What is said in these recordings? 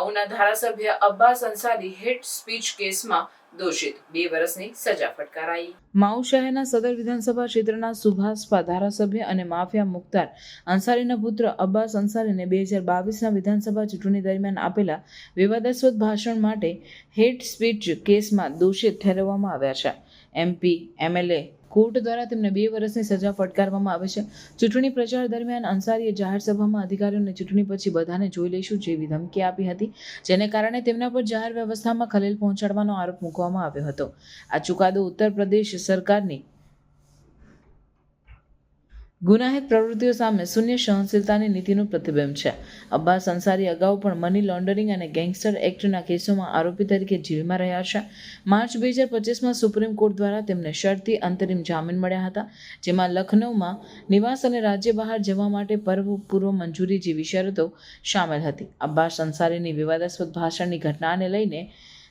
માઉના ધારાસભ્ય Abbas Ansari hat speech કેસમાં દોષિત. બે વર્ષની સજા ફટકારાઈ. માઉ શહેરના સદર વિધાનસભા ક્ષેત્રના સુભાષપા ધારાસભ્ય અને માફિયા મુખ્તાર અંસારીના પુત્ર અબ્બાસ અંસારીને બે હજાર બાવીસના વિધાનસભા ચૂંટણી દરમિયાન આપેલા વિવાદાસ્પદ ભાષણ માટે હેટ સ્પીચ કેસમાં દોષિત ઠેરવવામાં આવ્યા છે. એમપી એમએલએ કોર્ટ દ્વારા તેમને બે વર્ષની સજા ફટકારવામાં આવે છે. ચૂંટણી પ્રચાર દરમિયાન અંસારીએ જાહેર સભામાં અધિકારીઓને ચૂંટણી પછી બધાને જોઈ લઈશું જેવી ધમકી આપી હતી, જેને કારણે તેમના પર જાહેર વ્યવસ્થામાં ખલેલ પહોંચાડવાનો આરોપ મૂકવામાં આવ્યો હતો. આ ચુકાદો ઉત્તર પ્રદેશ સરકારની ગુનાહિત પ્રવૃત્તિઓ સામે શૂન્ય સહનશીલતાની નીતિનું પ્રતિબિંબ છે. અબ્બાસ અંસારી અગાઉ પણ મની લોન્ડરિંગ અને ગેંગસ્ટર એક્ટના કેસોમાં આરોપી તરીકે જેલમાં રહ્યા છે. માર્ચ બે હજાર પચીસમાં સુપ્રીમ કોર્ટ દ્વારા તેમને શરતી અંતરિમ જામીન મળ્યા હતા, જેમાં લખનૌમાં નિવાસ અને રાજ્ય બહાર જવા માટે પર્વ પૂર્વ મંજૂરી જેવી શરતો સામેલ હતી. અબ્બાસ અંસારીની વિવાદાસ્પદ ભાષણની ઘટનાને લઈને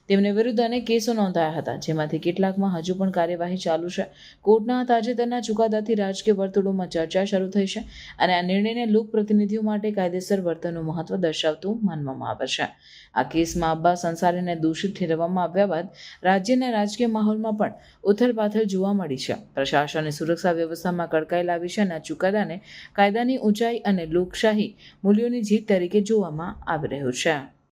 તેમને વિરુદ્ધ અનેક કેસો નોંધાયા હતા, જેમાંથી કેટલાકમાં હજુ પણ કાર્યવાહી ચાલુ છે. કોર્ટના તાજેતરના ચુકાદાથી રાજકીય વર્તુળોમાં ચર્ચા શરૂ થઈ છે અને આ નિર્ણયને લોક પ્રતિનિધિઓ માટે કાયદેસર વર્તનનું મહત્વ દર્શાવતું માનવામાં આવે છે. આ કેસમાં અબ્બાસ અંસારીને દોષિત ઠેરવવામાં આવ્યા બાદ રાજ્યના રાજકીય માહોલમાં પણ ઉથલપાથલ જોવા મળી છે. પ્રશાસને સુરક્ષા વ્યવસ્થામાં કડકાઈ લાવી છે અને આ ચુકાદાને કાયદાની ઊંચાઈ અને લોકશાહી મૂલ્યોની જીત તરીકે જોવામાં આવી રહ્યું છે.